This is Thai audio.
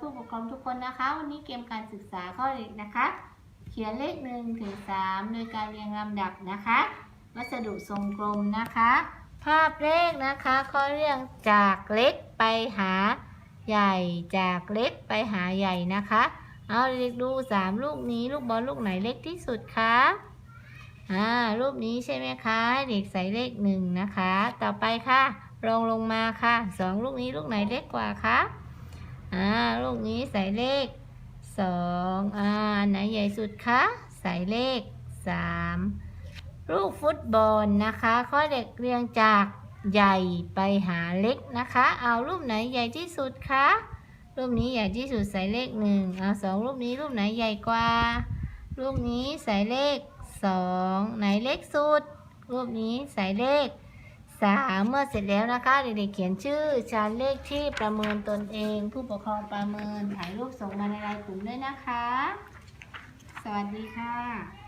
ผู้ปกครองทุกคนนะคะ วันนี้เกมการศึกษาข้อเด็กนะคะ เขียนเลขหนึ่งถึงสามโดยการเรียงลำดับนะคะ วัสดุทรงกลมนะคะ ภาพเลขนะคะข้อเรียงจากเล็กไปหาใหญ่จากเล็กไปหาใหญ่นะคะ เอาเด็กดูสามลูกนี้ลูกบอลลูกไหนเล็กที่สุดคะอ่ารูปนี้ใช่ไหมคะเด็กใส่เลขหนึ่งนะคะ ต่อไปค่ะรองลงมาค่ะสองลูกนี้ลูกไหนเล็กกว่าคะ อ่าลูกนี้ใส่เลขสองอ่าไหนใหญ่สุดคะ ใส่เลขสามลูกฟุตบอลนะคะ ข้อเด็กเรียงจากใหญ่ไปหาเล็กนะคะ เอารูปไหนใหญ่ที่สุดคะ รูปนี้ใหญ่ที่สุดใส่เลขหนึ่งเอาสองรูปนี้รูปไหนใหญ่กว่า รูปนี้ใส่เลขสองไหนเล็กสุด รูปนี้ใส่เลข สามเมื่อเสร็จแล้วนะคะเด็กๆเขียนชื่อชั้นเลขที่ประเมินตนเอง ผู้ปกครองประเมินถ่ายรูปส่งมาในไลน์กลุ่มด้วยนะคะ สวัสดีค่ะ